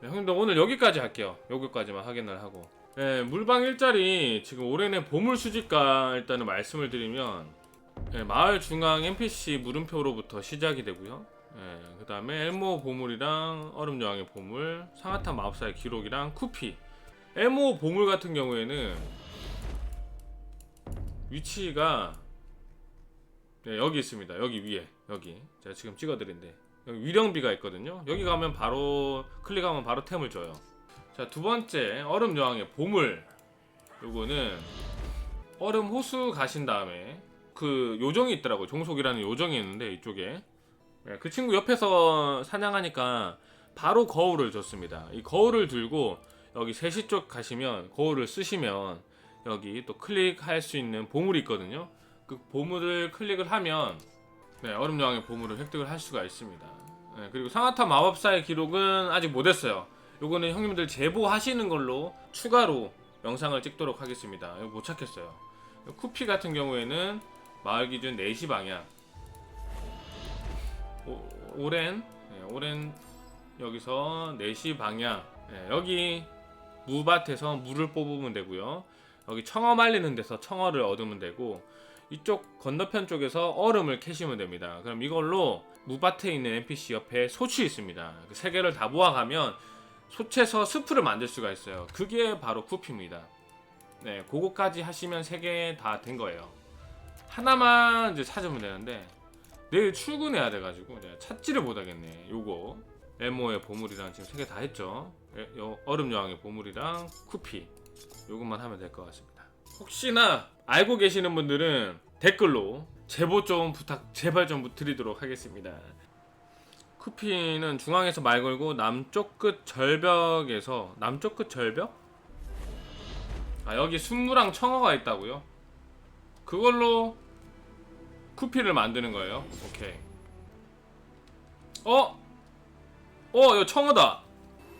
네, 형님들 오늘 여기까지 할게요. 여기까지만 확인을 하고. 네, 물방 일자리 지금 올해는 보물 수집가 일단은 말씀을 드리면 네, 마을 중앙 NPC 물음표로부터 시작이 되고요. 네, 그 다음에 엘모 보물이랑 얼음 여왕의 보물, 상하탄 마법사의 기록이랑 쿠피. 엘모 보물 같은 경우에는 위치가 네, 여기 있습니다. 여기 위에 여기 제가 지금 찍어드린데 위령비가 있거든요. 여기 가면 바로 클릭하면 바로 템을 줘요. 자 두 번째 얼음 여왕의 보물 요거는 얼음 호수 가신 다음에 그 요정이 있더라고요. 종속이라는 요정이 있는데 이쪽에 네, 그 친구 옆에서 사냥하니까 바로 거울을 줬습니다. 이 거울을 들고 여기 3시 쪽 가시면 거울을 쓰시면 여기 또 클릭할 수 있는 보물이 있거든요. 그 보물을 클릭을 하면 네, 얼음 여왕의 보물을 획득을 할 수가 있습니다. 네, 그리고 상하타 마법사의 기록은 아직 못했어요. 요거는 형님들 제보하시는 걸로 추가로 영상을 찍도록 하겠습니다. 이거 못 찾겠어요. 쿠피 같은 경우에는 마을 기준 4시 방향. 오, 오렌, 네, 오렌 여기서 4시 방향. 네, 여기 무밭에서 물을 뽑으면 되고요. 여기 청어 말리는 데서 청어를 얻으면 되고 이쪽 건너편 쪽에서 얼음을 캐시면 됩니다. 그럼 이걸로 무밭에 있는 NPC 옆에 소치 있습니다. 그 세 개를 다 모아가면 소채서 스프를 만들 수가 있어요. 그게 바로 쿠피입니다. 네, 그거까지 하시면 세 개 다 된 거예요. 하나만 이제 찾으면 되는데 내일 출근해야 돼가지고 찾지를 못하겠네. 요거 엘모의 보물이랑 지금 세 개 다 했죠. 에, 요 얼음 여왕의 보물이랑 쿠피 요것만 하면 될 것 같습니다. 혹시나 알고 계시는 분들은 댓글로 제보 좀 부탁 제발 좀 드리도록 하겠습니다. 쿠피는 중앙에서 말 걸고 남쪽 끝 절벽에서 남쪽 끝 절벽? 아 여기 순무랑 청어가 있다고요? 그걸로 쿠피를 만드는 거예요. 오케이. 어? 어 여기 청어다.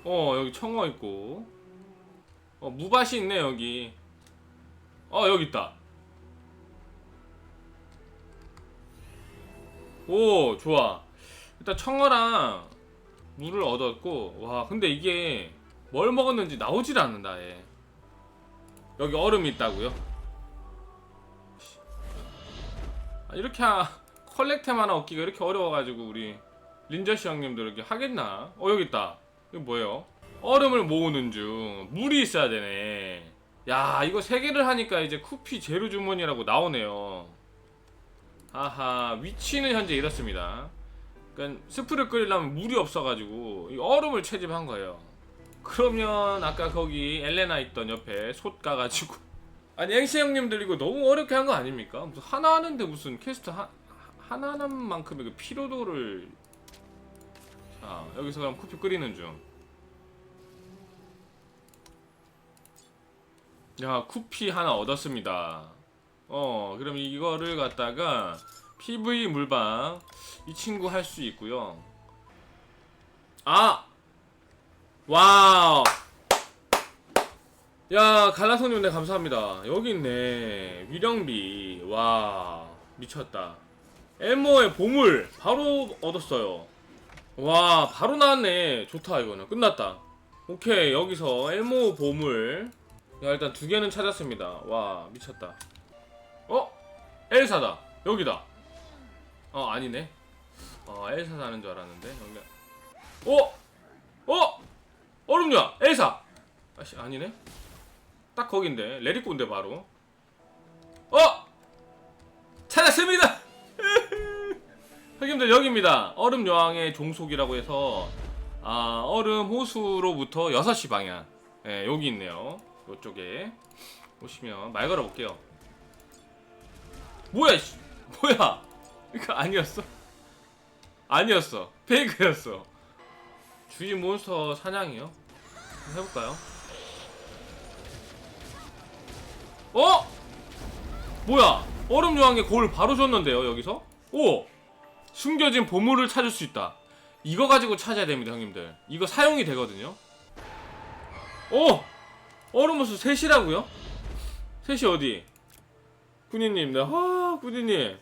어 여기 청어 있고. 어 무밭이 있네 여기. 어 여기 있다. 오 좋아. 일단 청어랑 물을 얻었고 와 근데 이게 뭘 먹었는지 나오질 않는다 얘. 여기 얼음이 있다고요? 아, 이렇게 하, 컬렉템 하나 얻기가 이렇게 어려워가지고 우리 린저씨 형님들 이렇게 하겠나? 어 여기 있다. 이거 뭐예요? 얼음을 모으는 중 물이 있어야 되네. 야 이거 세 개를 하니까 이제 쿠피 재료 주머니라고 나오네요. 아하 위치는 현재 이렇습니다. 그러니까 스프를 끓이려면 물이 없어가지고 이 얼음을 채집한 거예요. 그러면 아까 거기 엘레나 있던 옆에 솥 가가지고 아니 앵시 형님들 이거 너무 어렵게 한 거 아닙니까? 무슨 하나 하는데 무슨 퀘스트 하, 하나 하는 만큼의 그 피로도를 자 여기서 그럼 쿠피 끓이는 중. 야 쿠피 하나 얻었습니다. 어 그럼 이거를 갖다가 PV 물방 이 친구 할 수 있고요. 아 와우. 야 갈라손님 네 감사합니다. 여기 있네 위령비 와 미쳤다. 엘모의 보물 바로 얻었어요. 와 바로 나왔네. 좋다 이거는 끝났다. 오케이 여기서 엘모 보물 야 일단 두 개는 찾았습니다. 와 미쳤다. 어 엘사다 여기다. 어 아니네. 어 엘사 사는 줄 알았는데 여기. 어 어! 얼음냐 엘사 아씨 아니네 딱 거긴데 레리콘데 바로 어 찾았습니다 형님들 여기입니다 얼음 여왕의 종속이라고 해서 아 얼음 호수로부터 6시 방향 예 여기 있네요 요쪽에 보시면 말 걸어 볼게요 뭐야 씨 뭐야 이거 아니었어 아니었어 페이크였어 주위 몬스터 사냥이요? 해볼까요? 어? 뭐야? 얼음 여왕의 골 바로 줬는데요 여기서? 오! 숨겨진 보물을 찾을 수 있다 이거 가지고 찾아야 됩니다 형님들 이거 사용이 되거든요 오! 얼음 호수 셋이라고요? 셋이 어디? 군인님 네. 아 군인님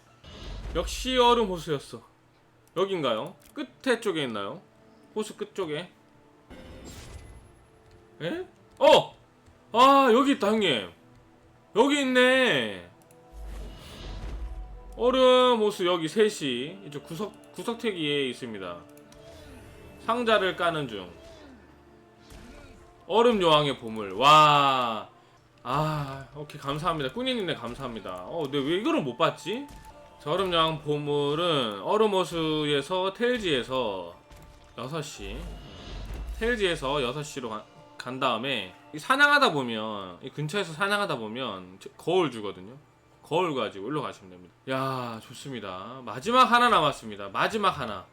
역시 얼음 호수였어 여긴가요? 끝에 쪽에 있나요? 호수 끝쪽에 에? 어! 아 여기 있다 형님 여기 있네 얼음 호수 여기 셋이 이쪽 구석 구석태기에 있습니다 상자를 까는 중 얼음 여왕의 보물 와 아, 오케이 감사합니다. 꾸니님네 감사합니다. 어, 근데 왜 이거를 못 봤지? 자, 얼음 여왕 보물은 얼음 호수에서 테일지에서 6시 테일지에서 6시로 가, 간 다음에 이 사냥하다 보면 이 근처에서 사냥하다 보면 저- 거울 주거든요. 거울 가지고 일로 가시면 됩니다. 야, 좋습니다. 마지막 하나 남았습니다. 마지막 하나.